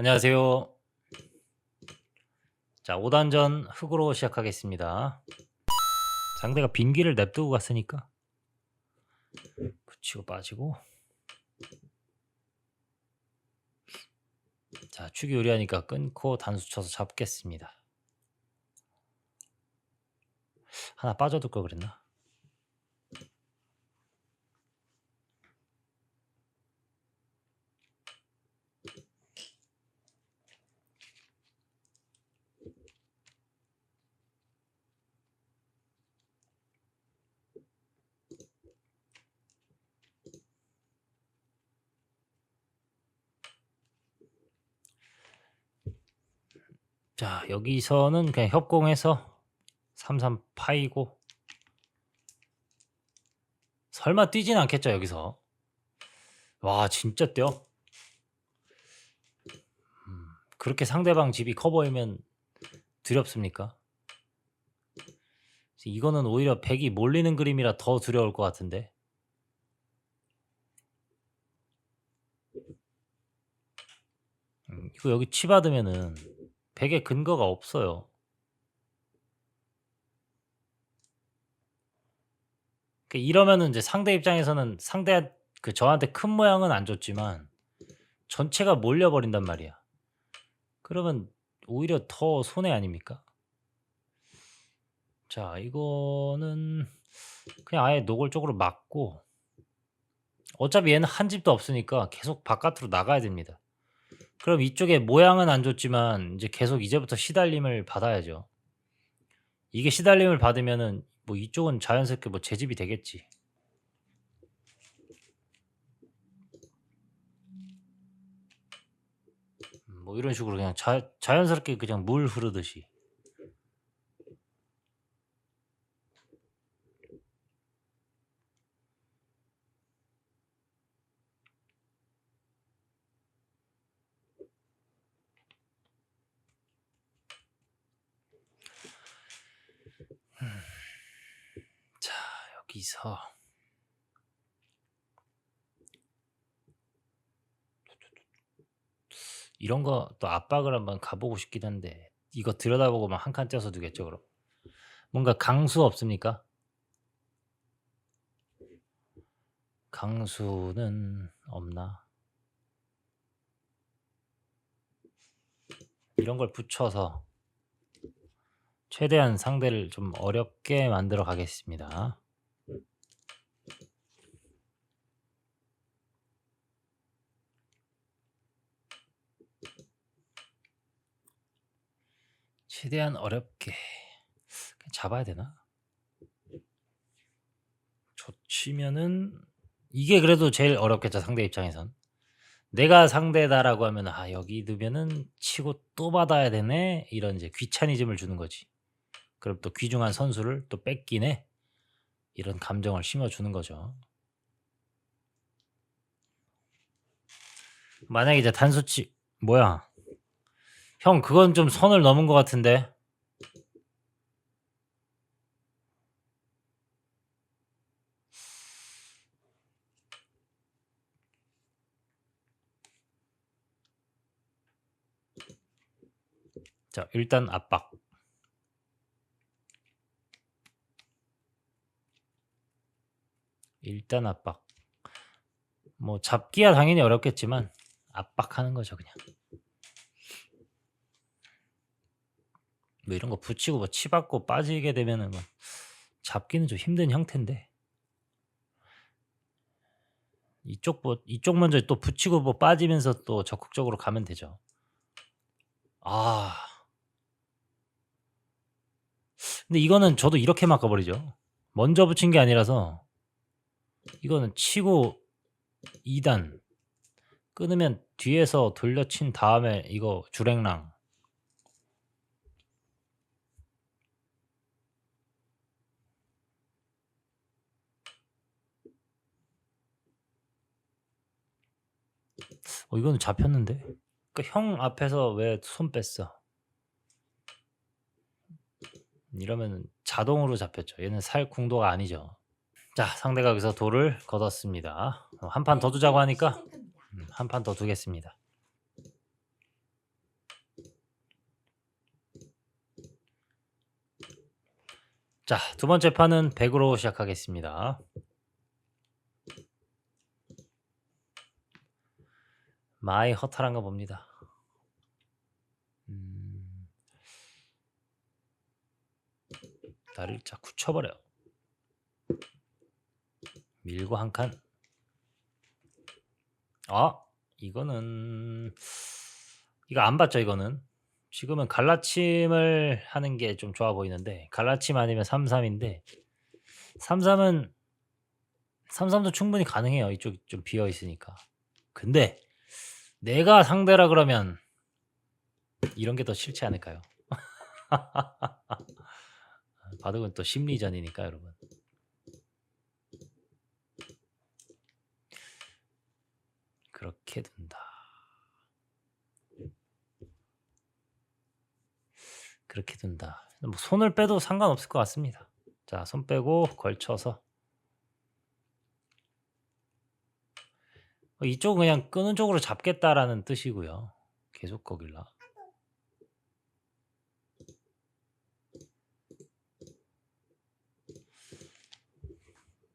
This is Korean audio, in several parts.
안녕하세요. 자, 5단전 흑으로 시작하겠습니다. 상대가 빈기를 냅두고 갔으니까 붙이고 빠지고 자, 축이 유리하니까 끊고 단수 쳐서 잡겠습니다. 하나 빠져둘 걸 그랬나? 자, 여기서는 그냥 협공해서 33 파이고 설마 뛰진 않겠죠, 여기서. 와, 진짜 뛰어? 음, 그렇게 상대방 집이 커 보이면 두렵습니까? 이거는 오히려 백이 몰리는 그림이라 더 두려울 것 같은데. 음, 이거 여기 치 받으면은 백에 근거가 없어요. 그 이러면은 이제 상대 입장에서는 상대 그 저한테 큰 모양은 안 줬지만 전체가 몰려 버린단 말이야. 그러면 오히려 더 손해 아닙니까? 자, 이거는 그냥 아예 노골적으로 막고 어차피 얘는 한 집도 없으니까 계속 바깥으로 나가야 됩니다. 그럼 이쪽에 모양은 안 줬지만 이제 계속 이제부터 시달림을 받아야죠. 이게 시달림을 받으면은 뭐 이쪽은 자연스럽게 뭐 재집이 되겠지. 음, 뭐 이런 식으로 그냥 자, 자연스럽게 그냥 물 흐르듯이. 음. 자, 여 기서 이런 거 또 압박을 한번 가보고 싶긴 한데 이거 들여다보고만 한칸 떼서 두겠죠 그럼 뭔가 강수 없습니까? 강수는 없나? 이런 걸 붙여서 최대한 상대를 좀 어렵게 만들어 가겠습니다. 최대한 어렵게 그냥 잡아야 되나? 젖히면은 이게 그래도 제일 어렵겠죠 상대 입장에선. 내가 상대다라고 하면 '아 여기 두면은 치고 또 받아야 되네.' 이런 이제 귀차니즘을 주는 거지. 그럼 또 귀중한 선수를 또 뺏기네. 이런 감정을 심어 주는 거죠. 만약에 이제 단수치 뭐야? 형 그건 좀 선을 넘은 것 같은데. 자, 일단 압박. 일단 압박. 뭐 잡기야 당연히 어렵겠지만 압박하는 거죠, 그냥. 뭐 이런 거 붙이고 뭐 치받고 빠지게 되면은 뭐 잡기는 좀 힘든 형태인데. 이쪽 뭐 이쪽 먼저 또 붙이고 뭐 빠지면서 또 적극적으로 가면 되죠. 아. 근데 이거는 저도 이렇게 막아 버리죠. 먼저 붙인 게 아니라서 이거는 치고 2단 끊으면 뒤에서 돌려친 다음에 이거 주랭랑 어, 이거는 잡혔는데. 그러니까 형 앞에서 왜 손 뺐어? 이러면 자동으로 잡혔죠. 얘는 살 궁도가 아니죠. 자, 상대가 여기서 돌을 걷었습니다. 어, 한판 더 두자고 하니까 음, 한판 더 두겠습니다. 자, 두 번째 판은 100으로 시작하겠습니다. 많이 허탈한가 봅니다. 음, 나를 자꾸 쳐버려. 밀고 한 칸. 아, 이거는 이거 안 봤죠, 이거는. 지금은 갈라침을 하는 게 좀 좋아 보이는데 갈라침 아니면 33인데 33은 33도 충분히 가능해요. 이쪽이 좀 비어 있으니까. 근데 내가 상대라 그러면 이런 게 더 싫지 않을까요? 바둑은 또 심리전이니까 여러분. 그렇게 된다. 그렇게 된다. 뭐 손을 빼도 상관없을 것 같습니다. 자, 손 빼고 걸쳐서 이쪽은 그냥 끄는 쪽으로 잡겠다라는 뜻이고요. 계속 거길라.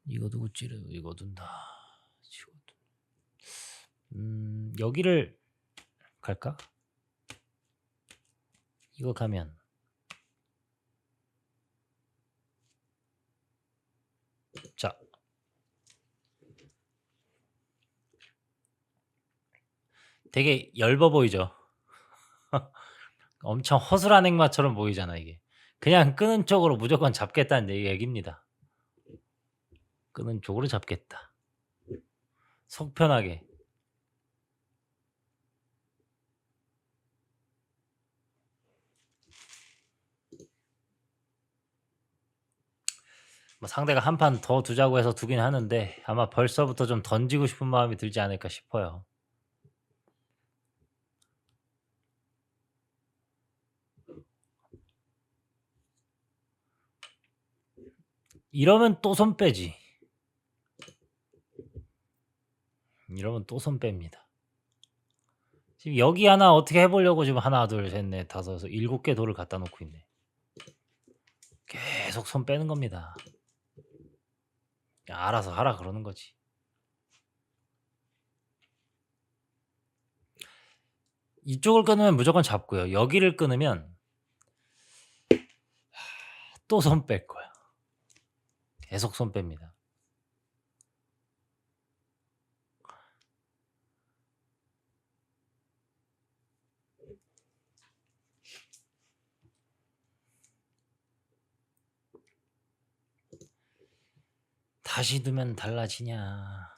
이거 누구 찌르 이거 둔다. 음, 여기를 갈까? 이거 가면 자 되게 엷어 보이죠? 엄청 허술한 액마처럼 보이잖아 이게. 그냥 끄는 쪽으로 무조건 잡겠다는 얘- 얘기입니다. 끄는 쪽으로 잡겠다. 속 편하게. 뭐 상대가 한 판 더 두자고 해서 두긴 하는데 아마 벌써부터 좀 던지고 싶은 마음이 들지 않을까 싶어요. 이러면 또 손 빼지. 이러면 또 손 뺍니다. 지금 여기 하나 어떻게 해보려고 지금 하나, 둘, 셋, 넷, 다섯, 여섯, 일곱 개 돌을 갖다 놓고 있네. 계속 손 빼는 겁니다. 야, 알아서 하라 그러는 거지. 이쪽을 끊으면 무조건 잡고요. 여기를 끊으면 또 손 뺄 거야. 계속 손 뺍니다. 다시 두면 달라지냐.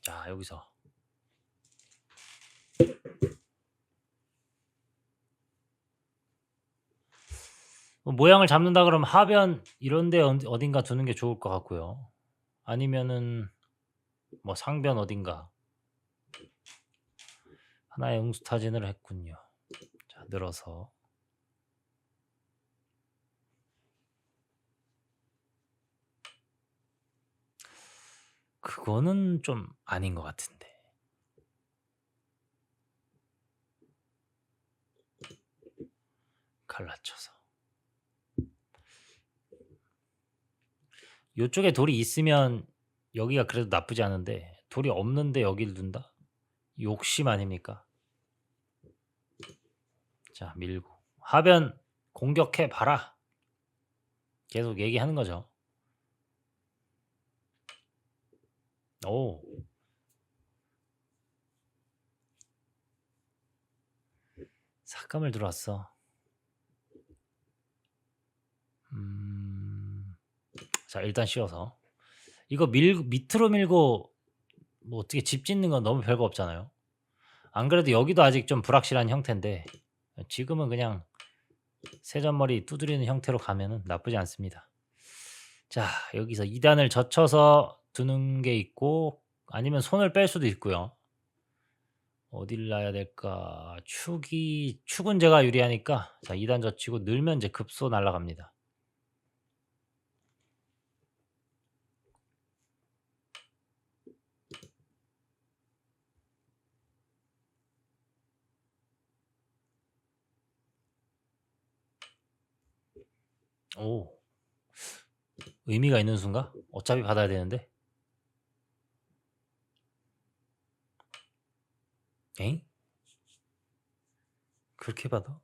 자, 여기서. 모양을 잡는다 그러면 하변 이런 데 언- 어딘가 두는 게 좋을 것 같고요. 아니면은 뭐 상변 어딘가 하나의 응수타진을 했군요. 자, 늘어서 그거는 좀 아닌 것 같은데. 갈라쳐서. 요쪽에 돌이 있으면 여기가 그래도 나쁘지 않은데 돌이 없는데 여기를 둔다? 욕심 아닙니까? 자, 밀고. 하변 공격해 봐라. 계속 얘기하는 거죠. 오. 삭감을 들어왔어. 음. 자, 일단 씌워서. 이거 밀 밑으로 밀고 뭐 어떻게 집 짓는 건 너무 별거 없잖아요. 안 그래도 여기도 아직 좀 불확실한 형태인데 지금은 그냥 세전머리 두드리는 형태로 가면은 나쁘지 않습니다. 자, 여기서 2단을 젖혀서 두는 게 있고 아니면 손을 뺄 수도 있고요. 어딜 놔야 될까? 축이 축은 제가 유리하니까 자, 2단 젖히고 늘면 이제 급소 날아갑니다. 오. 의미가 있는 수인가? 어차피 받아야 되는데. 엥? 그렇게 받아?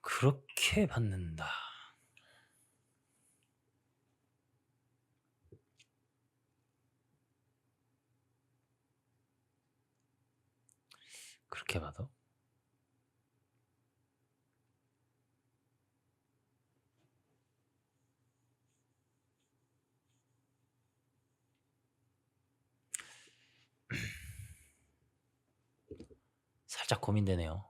그렇게 받는다. 그렇게 받아? 살짝 고민되네요.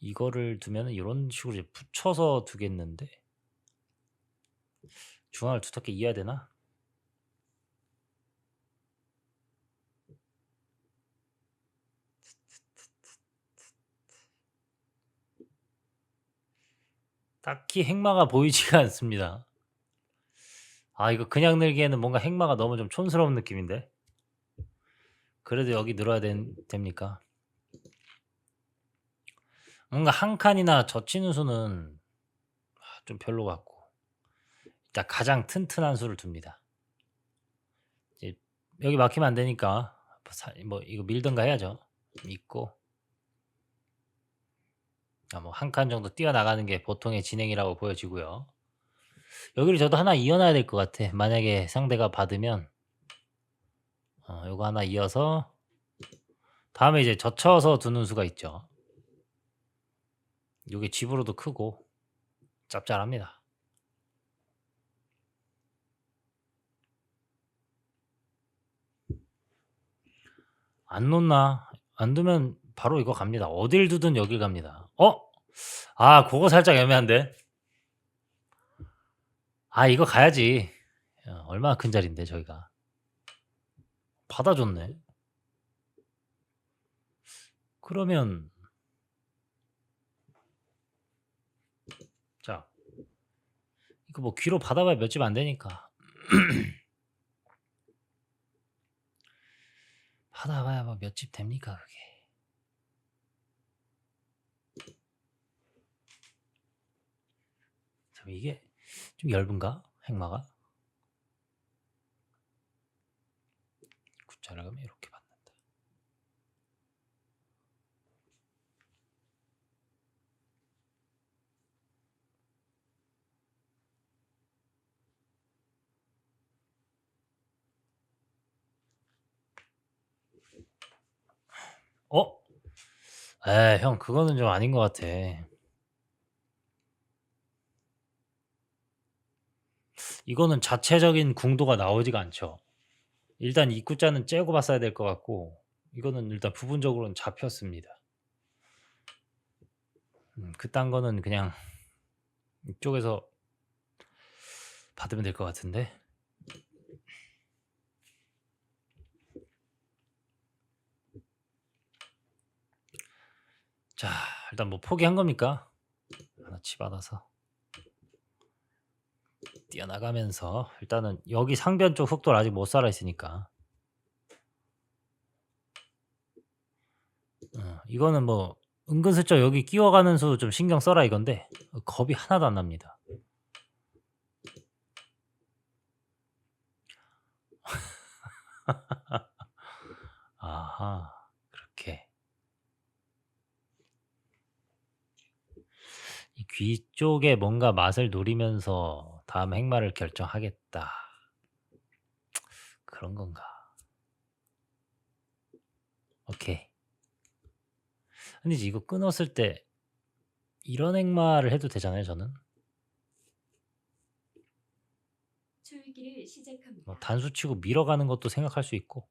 이거를 두면은 이런 식으로 이제 붙여서 두겠는데 중앙을 두텁게 이어야 되나? 딱히 행마가 보이지가 않습니다. 아 이거 그냥 늘기에는 뭔가 행마가 너무 좀 촌스러운 느낌인데. 그래도 여기 늘어야 된, 됩니까? 뭔가 한 칸이나 젖히는 수는 아, 좀 별로 같고 일단 가장 튼튼한 수를 둡니다. 이제 여기 막히면 안 되니까 사- 뭐 이거 밀던가 해야죠. 있고 아, 뭐 한 칸 정도 뛰어나가는 게 보통의 진행이라고 보여지고요. 여기를 저도 하나 이어놔야 될 것 같아. 만약에 상대가 받으면 어, 요거 하나 이어서 다음에 이제 젖혀서 두는 수가 있죠. 요게 집으로도 크고 짭짤합니다. 안 놓나? 안 두면 바로 이거 갑니다. 어딜 두든 여길 갑니다. 어? 아, 그거 살짝 애매한데. 아, 이거 가야지. 야, 얼마나 큰 자리인데 저희가. 받아줬네. 그러면 자 이거 뭐 귀로 받아봐야 몇 집 안 되니까. 받아봐야 뭐 몇 집 됩니까 그게? 참 이게 좀 얇은가? 행마가 구자라 가면 이렇게 받는다 어? 에, 형, 그거는 좀 아닌 것 같아. 이거는 자체적인 궁도가 나오지가 않죠. 일단 입구자는 째고 봤어야 될 것 같고, 이거는 일단 부분적으로는 잡혔습니다. 음, 그딴 거는 그냥 이쪽에서 받으면 될 것 같은데. 자, 일단 뭐 포기한 겁니까? 하나 치 받아서 뛰어나가면서 일단은 여기 상변 쪽 흑돌 아직 못 살아 있으니까 어, 이거는 뭐 은근슬쩍 여기 끼워가는 수 좀 신경 써라 이건데 겁이 하나도 안 납니다. 아하 그렇게 이귀 쪽에 뭔가 맛을 노리면서 다음 행마를 결정하겠다. 그런 건가? 오케이. 아니지 이거 끊었을 때 이런 행마를 해도 되잖아요 저는 초읽기를 시작합니다. 뭐 단수 치고 밀어가는 것도 생각할 수 있고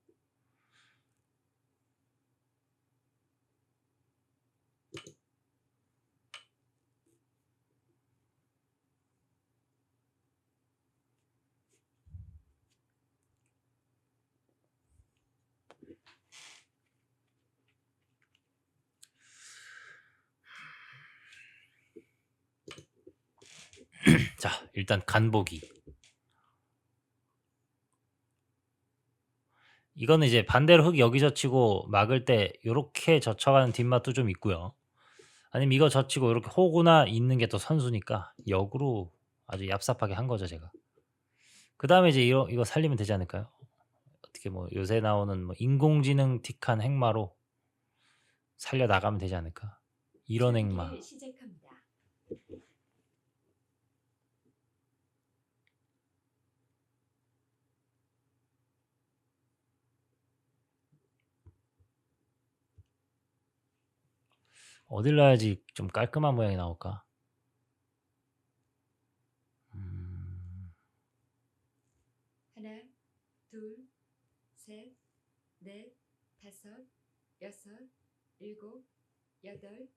자 일단 간보기 이거는 이제 반대로 흙 여기 젖히고 막을 때 요렇게 젖혀가는 뒷맛도 좀 있고요. 아니면 이거 젖히고 요렇게 호구나 있는 게더 선수니까 역으로 아주 얍삽하게 한 거죠 제가. 그 다음에 이제 이거 이거 살리면 되지 않을까요? 어떻게 뭐 요새 나오는 뭐 인공지능 틱한 행마로 살려 나가면 되지 않을까? 이런 행마. 시작합니다. 어딜 놔야지 좀 깔끔한 모양이 나올까? 음. 하나, 둘, 셋, 넷, 다섯, 여섯, 일곱, 여덟,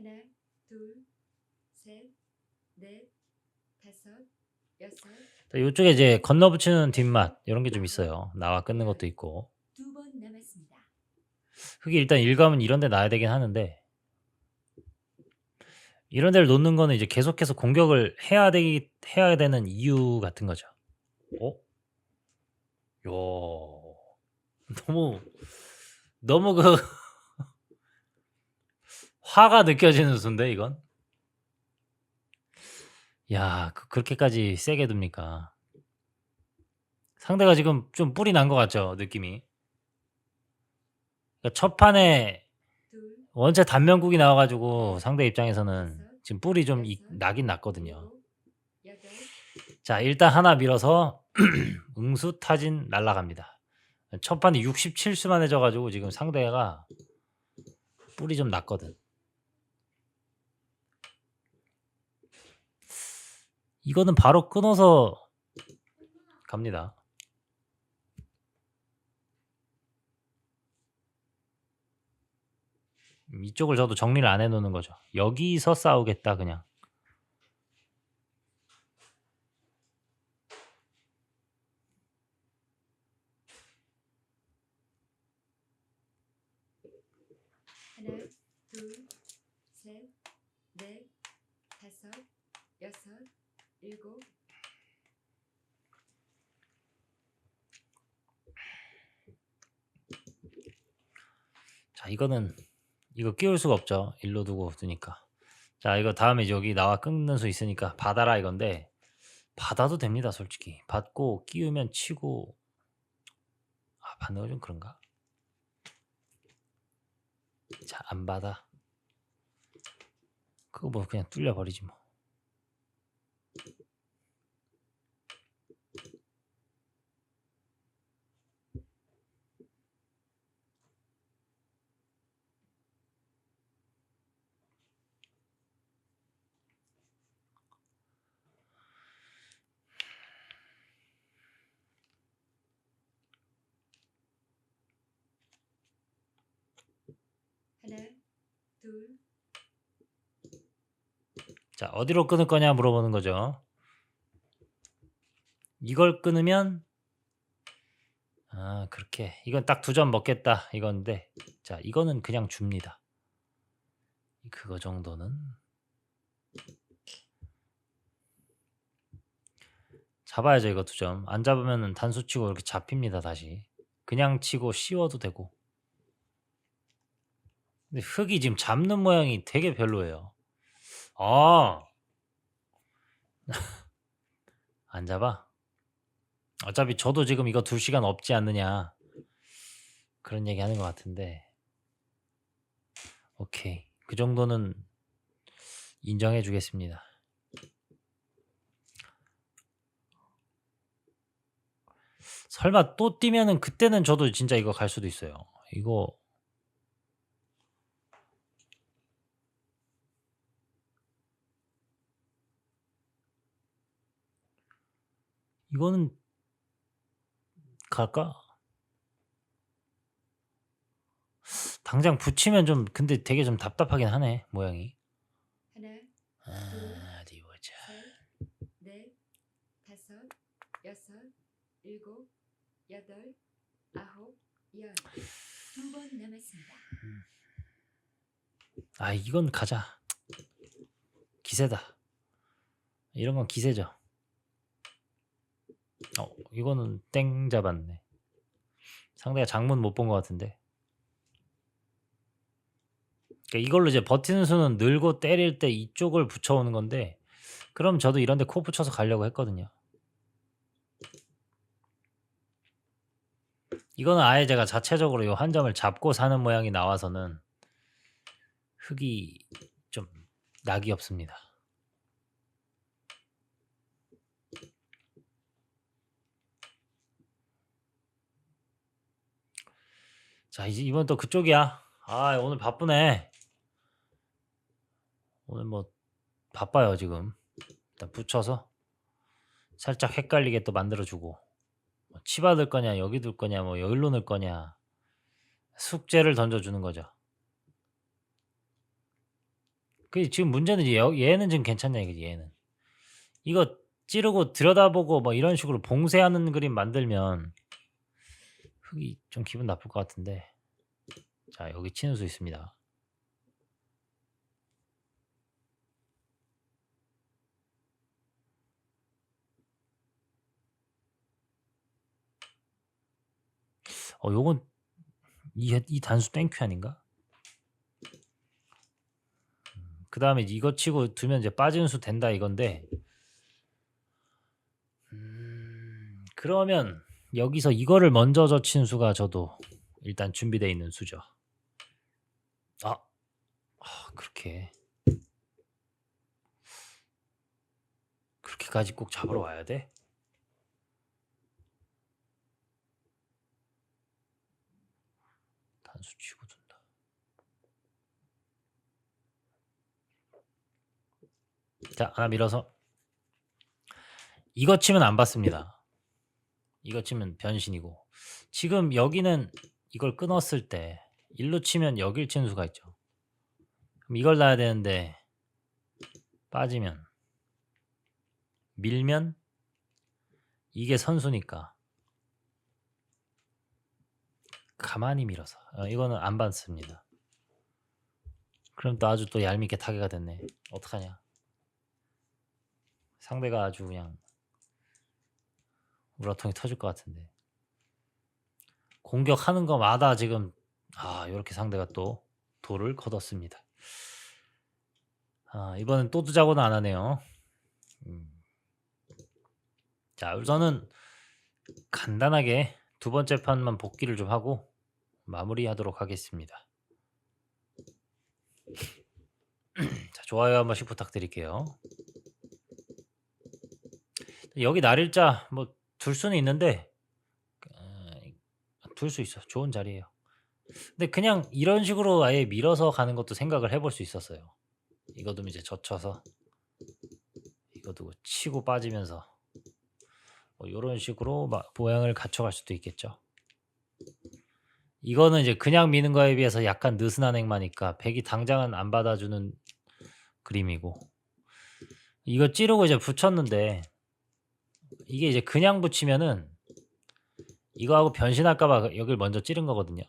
하나, 둘, 셋, 넷, 다섯, 여섯, 자, 요쪽에 이제 건너붙이는 뒷맛 이런 게 좀 있어요. 나와 끊는 것도 있고. 두 번 남았습니다. 흙이 일단 일감은 이런 데 놔야 되긴 하는데 이런 데를 놓는 거는 이제 계속해서 공격을 해야 되기 해야 되는 이유 같은 거죠. 어? 요. 너무 너무 그 화가 느껴지는 수인데 이건. 야, 그, 그렇게까지 세게 둡니까? 상대가 지금 좀 뿔이 난 것 같죠, 느낌이. 그러니까 첫 판에 둘, 원체 단면국이 나와가지고 상대 입장에서는 지금 뿔이 좀 이- 나긴 났거든요. 자, 일단 하나 밀어서 응수 타진 날라갑니다. 첫 판에 67수만 해져가지고 지금 상대가 뿔이 좀 났거든. 이거는 바로 끊어서 갑니다. 음, 이쪽을 저도 정리를 안 해놓는 거죠. 여기서 싸우겠다 그냥. 하나, 둘, 셋, 넷, 다섯, 여섯, 일곱, 자, 이거는 이거 끼울 수가 없죠. 일로 두고 두니까. 자, 이거 다음에 여기 나와 끊는 수 있으니까 받아라 이건데 받아도 됩니다, 솔직히. 받고 끼우면 치고 아, 받는 거 좀 그런가? 자, 안 받아. 그거 뭐 그냥 뚫려 버리지 뭐. 하나, 둘, 자, 어디로 끊을 거냐 물어보는 거죠. 이걸 끊으면 아, 그렇게 이건 딱 두 점 먹겠다 이건데 자, 이거는 그냥 줍니다. 그거 정도는 잡아야죠 이거 두 점. 안 잡으면은 단수 치고 이렇게 잡힙니다 다시. 그냥 치고 씌워도 되고. 근데 흙이 지금 잡는 모양이 되게 별로예요. 아. 안 잡아? 어차피 저도 지금 이거 둘 시간 없지 않느냐. 그런 얘기 하는 것 같은데. 오케이. 그 정도는 인정해 주겠습니다. 설마 또 뛰면은 그때는 저도 진짜 이거 갈 수도 있어요. 이거 이거는 갈까? 당장 붙이면 좀 근데 되게 좀 답답하긴 하네 모양이. 하나, 아, 어디 보자. 셋, 넷, 다섯, 여섯, 일곱, 여덟, 아홉, 열. 두 번 남았습니다. 음. 아 이건 가자. 기세다. 이런 건 기세죠. 어 이거는 땡 잡았네. 상대가 장문 못 본 것 같은데. 그러니까 이걸로 이제 버티는 수는 늘고 때릴 때 이쪽을 붙여오는 건데 그럼 저도 이런데 코 붙여서 가려고 했거든요. 이거는 아예 제가 자체적으로 요한 점을 잡고 사는 모양이 나와서는 흙이 좀 낙이 없습니다. 자 이제 이번 또 그쪽이야. 아 오늘 바쁘네. 오늘 뭐 바빠요 지금. 일단 붙여서 살짝 헷갈리게 또 만들어주고 뭐 치받을 거냐 여기 둘 거냐 뭐 여기로 넣을 거냐 숙제를 던져주는 거죠. 그 지금 문제는 이제 여- 얘는 지금 괜찮냐 이거지 얘는 이거 찌르고 들여다보고 뭐 이런 식으로 봉쇄하는 그림 만들면 흙이 좀 기분 나쁠 것 같은데 자 여기 치는 수 있습니다. 어 요건 이, 이 단수 땡큐 아닌가? 그 다음에 이거 치고 두면 이제 빠지는 수 된다 이건데 음, 그러면 여기서 이거를 먼저 젖힌 수가 저도 일단 준비되어 있는 수죠. 아, 아 그렇게 그렇게까지 꼭 잡으러 와야 돼? 단수 치고 둔다. 자, 하나 밀어서 이거 치면 안 받습니다. 이거 치면 변신이고 지금 여기는 이걸 끊었을 때 일로 치면 여길 치는 수가 있죠. 그럼 이걸 놔야 되는데 빠지면 밀면 이게 선수니까 가만히 밀어서 어, 이거는 안 받습니다. 그럼 또 아주 또 얄밉게 타개가 됐네. 어떡하냐? 상대가 아주 그냥 우라통이 터질 것 같은데 공격하는 거마다 지금 아 이렇게 상대가 또 돌을 걷었습니다. 아 이번엔 또 두자고는 안 하네요. 음. 자 우선은 간단하게 두 번째 판만 복귀를 좀 하고 마무리하도록 하겠습니다. 자 좋아요 한 번씩 부탁드릴게요. 여기 날일자 뭐 둘 수는 있는데 둘 수 있어. 좋은 자리예요. 근데 그냥 이런 식으로 아예 밀어서 가는 것도 생각을 해볼 수 있었어요. 두면 이제 젖혀서 이거 두고 치고 빠지면서 뭐 이런 식으로 막 모양을 갖춰갈 수도 있겠죠. 이거는 이제 그냥 미는 거에 비해서 약간 느슨한 행마니까 백이 당장은 안 받아주는 그림이고 이거 찌르고 이제 붙였는데 이게 이제 그냥 붙이면은 이거하고 변신할까봐 여길 먼저 찌른 거거든요.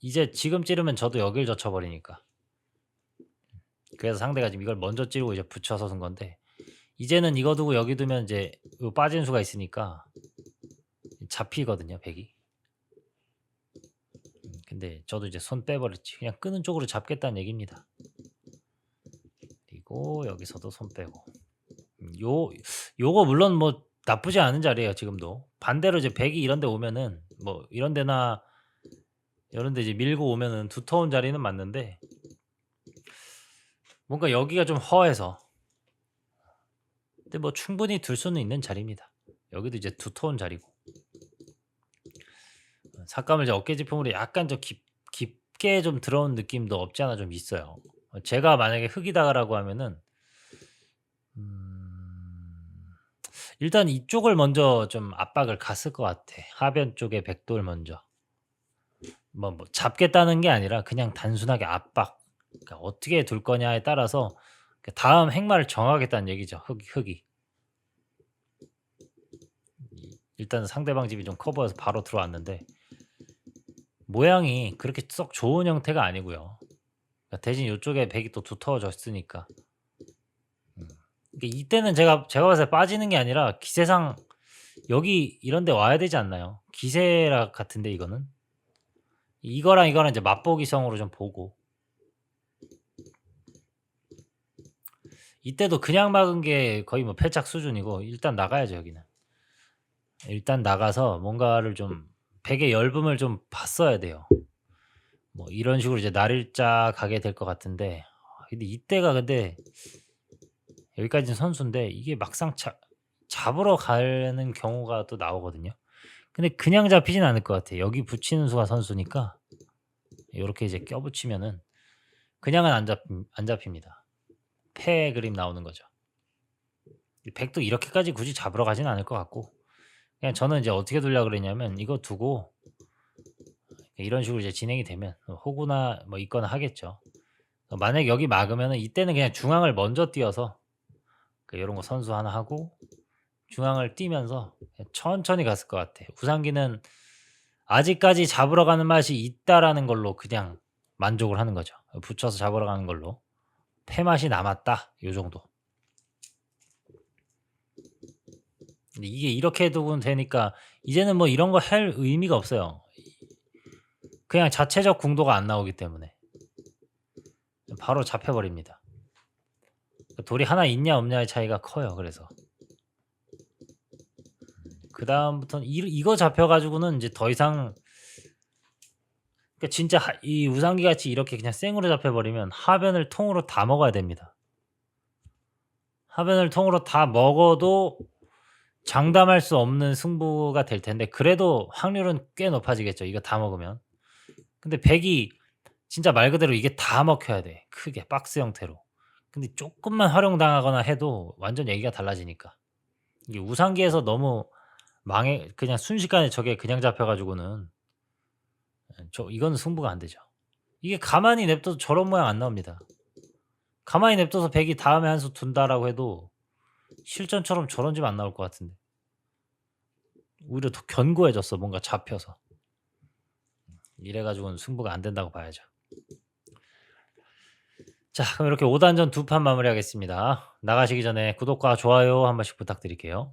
이제 지금 찌르면 저도 여길 젖혀버리니까. 그래서 상대가 지금 이걸 먼저 찌르고 이제 붙여서 쓴 건데 이제는 이거 두고 여기 두면 이제 요 빠진 수가 있으니까 잡히거든요 백이. 음, 근데 저도 이제 손 빼버렸지. 그냥 끄는 쪽으로 잡겠다는 얘기입니다. 그리고 여기서도 손 빼고. 음, 요 요거 물론 뭐 나쁘지 않은 자리예요 지금도. 반대로 이제 백이 이런 데 오면은 뭐 이런 데나 이런 데 이제 밀고 오면은 두터운 자리는 맞는데 뭔가 여기가 좀 허해서 근데 뭐 충분히 둘 수는 있는 자리입니다. 여기도 이제 두터운 자리고 삭감을 이제 어깨 지품으로 약간 좀 깊, 깊게 좀 들어온 느낌도 없지 않아 좀 있어요. 제가 만약에 흙이다라고 하면은 음, 일단 이쪽을 먼저 좀 압박을 갔을 것 같아. 하변 쪽에 백돌 먼저. 뭐, 뭐 잡겠다는 게 아니라 그냥 단순하게 압박. 그러니까 어떻게 둘 거냐에 따라서 그 다음 행마를 정하겠다는 얘기죠. 흙, 흙이. 일단 상대방 집이 좀커 보여서 바로 들어왔는데 모양이 그렇게 썩 좋은 형태가 아니고요. 그러니까 대신 요쪽에 백이 또 두터워졌으니까. 이때는 제가 제가 봤을 때 빠지는 게 아니라 기세상 여기 이런 데 와야 되지 않나요? 기세라 같은데 이거는. 이거랑 이거랑 이제 맛보기성으로 좀 보고. 이때도 그냥 막은 게 거의 뭐 패착 수준이고 일단 나가야죠 여기는. 일단 나가서 뭔가를 좀 백의 열분을 좀 봤어야 돼요. 뭐 이런 식으로 이제 날일자 가게 될 것 같은데 아, 근데 이때가 근데 여기까지는 선수인데 이게 막상 차, 잡으러 가는 경우가 또 나오거든요. 근데 그냥 잡히진 않을 것 같아요. 여기 붙이는 수가 선수니까 이렇게 이제 껴붙이면은 그냥은 안, 잡, 안 잡힙니다. 패 그림 나오는 거죠. 이 백도 이렇게까지 굳이 잡으러 가진 않을 것 같고 그냥 저는 이제 어떻게 두려고 그랬냐면 이거 두고 이런 식으로 이제 진행이 되면 호구나 뭐 있거나 하겠죠. 만약 여기 막으면은 이때는 그냥 중앙을 먼저 띄어서 이런 거 선수 하나 하고 중앙을 그냥 천천히 갔을 것 같아. 우상기는 아직까지 잡으러 가는 맛이 있다라는 걸로 그냥 만족을 하는 거죠. 붙여서 잡으러 가는 걸로 패 맛이 남았다. 요 정도. 근데 이게 이렇게 두고 되니까 이제는 뭐 이런 거 할 의미가 없어요. 그냥 자체적 궁도가 안 나오기 때문에 바로 잡혀버립니다. 돌이 하나 있냐 없냐의 차이가 커요. 그래서 그 다음부터는 이, 이거 잡혀가지고는 이제 더 이상 그러니까 진짜 하- 이 우상기 같이 이렇게 그냥 생으로 잡혀버리면 하변을 통으로 다 먹어야 됩니다. 하변을 통으로 다 먹어도 장담할 수 없는 승부가 될 텐데 그래도 확률은 꽤 높아지겠죠. 이거 다 먹으면. 근데 100이 진짜 말 그대로 이게 다 먹혀야 돼. 크게 박스 형태로. 근데 조금만 활용당하거나 해도 완전 얘기가 달라지니까. 이게 우상기에서 너무 망해 그냥 순식간에 저게 그냥 잡혀 가지고는 저 이거는 승부가 안 되죠. 이게 가만히 냅둬도 저런 모양 안 나옵니다. 가만히 냅둬서 100 이 다음에 한수 둔다라고 해도 실전처럼 저런 집 안 나올 것 같은데. 오히려 더 견고해졌어. 뭔가 잡혀서. 이래 가지고는 승부가 안 된다고 봐야죠. 자, 그럼 이렇게 5단전 두 판 마무리하겠습니다. 나가시기 전에 구독과 좋아요 한 번씩 부탁드릴게요.